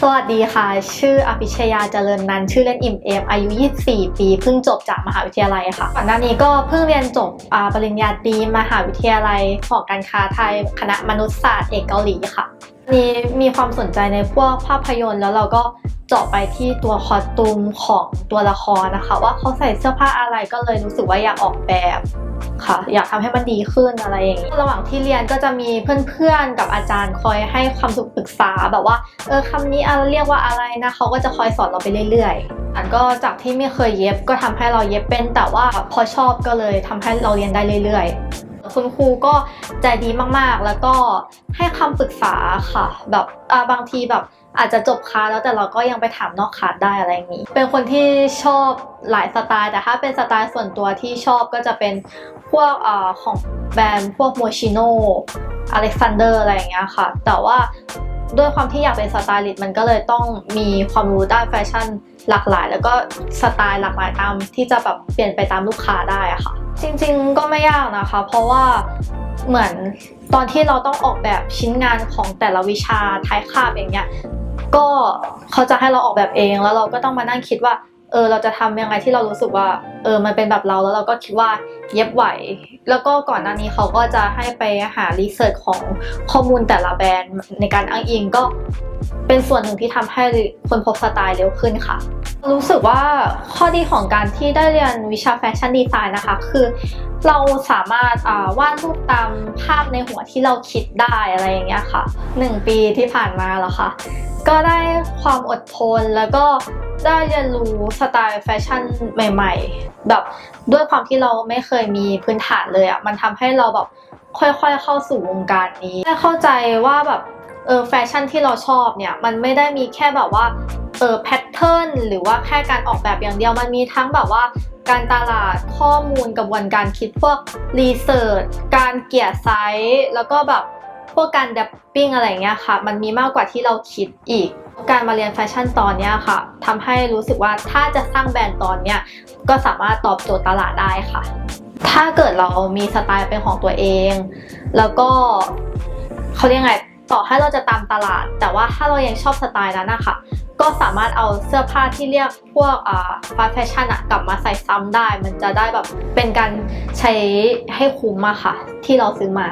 สวัสดีค่ะ ชื่ออภิชยาเจริญนันชื่อเล่นอิมเอมอายุ 24 ปีเพิ่งจบจากมหาวิทยาลัยค่ะก่อนหน้านี้ก็เพิ่งเรียนจบปริญญาตรีมหาวิทยาลัยหอการค้าไทยคณะมนุษยศาสตร์เอกเกาหลีค่ะนี่มีความสนใจในพวกภาพยนตร์แล้วเราก็เจาะไปที่ตัวคอสตูมของตัวละครนะคะ ว่าเขาใส่เสื้อผ้าอะไรก็เลยรู้สึกว่าอยากออกแบบ ค่ะ อยากทำให้มันดีขึ้นอะไรอย่างนี้ระหว่างที่เรียนก็จะมีเพื่อนๆกับอาจารย์คอยให้คำปรึกษาแบบว่าเออคำนี้เอาเรียกว่าอะไรนะเขาก็จะคอยสอนเราไปเรื่อยๆ อันก็จากที่ไม่เคยเย็บก็ทำให้เราเย็บเป็น แต่ว่าพอชอบก็เลยทำให้เราเรียนได้เรื่อยๆ คุณครูก็ใจดีมากๆ แล้วก็ให้คำปรึกษาค่ะ แบบบางทีแบบ อาจจะจบคาแล้วแต่เราก็ยังไปถามนอกคาได้อะไรอย่างนี้ เป็นคนที่ชอบหลายสไตล์ แต่ถ้าเป็นสไตล์ส่วนตัวที่ชอบก็จะเป็นพวกอของแบรนด์พวกโมชิโนอเล็กซานเดอร์อะไรอย่างเงี้ยค่ะ แต่ว่าด้วยความที่อยากเป็นสไตลิสต์มันก็เลยต้องมีความรู้ด้านแฟชั่นหลากหลาย แล้วก็สไตล์หลากหลายตามที่จะแบบเปลี่ยนไปตามลูกค้าได้อะค่ะ จริงๆก็ไม่ยากนะคะ เพราะว่าเหมือนตอนที่เราต้องออกแบบชิ้นงานของแต่ละวิชาท้ายคาบอย่างเงี้ย ก็เขาจะให้เราออกแบบเองแล้วเราก็ต้องมานั่งคิดว่า เออเราจะทำยังไงที่เรารู้สึกว่า เออมันเป็นแบบเราแล้วเราก็คิดว่าเย็บไหว แล้วก็ก่อนหน้านี้เขาก็จะให้ไปหารีเสิร์ชของข้อมูลแต่ละแบรนด์ในการอ้างอิงก็เป็นส่วนหนึ่งที่ทำให้คนพบสไตล์เร็วขึ้นค่ะ รู้สึกว่าข้อดีของการที่ได้เรียนวิชาแฟชั่นดีไซน์นะคะ คือเราสามารถวาดรูปตามภาพในหัวที่เราคิดได้อะไรอย่างเงี้ยค่ะหนึ่งปีที่ผ่านมาแล้วค่ะ ก็ได้ความอดทนแล้วก็ได้เรียนรู้สไตล์แฟชั่นใหม่ ๆ แบบด้วยความที่เราไม่เคยมีพื้นฐานเลยอะ่ะมันทำให้เราแบบค่อยๆเข้าสู่วงการนี้ได้เข้าใจว่าแบบเออแฟชั่นที่เราชอบเนี่ยมันไม่ได้มีแค่แบบว่าเออแพทเทิร์นหรือว่าแค่การออกแบบอย่างเดียวมันมีทั้งแบบว่าการตลาดข้อมูลกระบวนการคิดพวกรีเสิร์ชการเกียร์ไซส์แล้วก็แบบ พวกการดับปิ้งอะไรเงี้ยค่ะ มันมีมากกว่าที่เราคิดอีก การมาเรียนแฟชั่นตอนเนี้ยค่ะทำให้รู้สึกว่าถ้าจะสร้างแบรนด์ตอนเนี้ยก็สามารถตอบโจทย์ตลาดได้ค่ะ ถ้าเกิดเรามีสไตล์เป็นของตัวเอง แล้วก็เขาเรียกไงต่อให้เราจะตามตลาด แต่ว่าถ้าเรายังชอบสไตล์นั้นนะคะก็สามารถเอาเสื้อผ้าที่เรียกพวกอ่าฟาแฟชั่นอะกลับมาใส่ซ้ำได้ มันจะได้แบบเป็นการใช้ให้คุ้มอะค่ะ ที่เราซื้อมา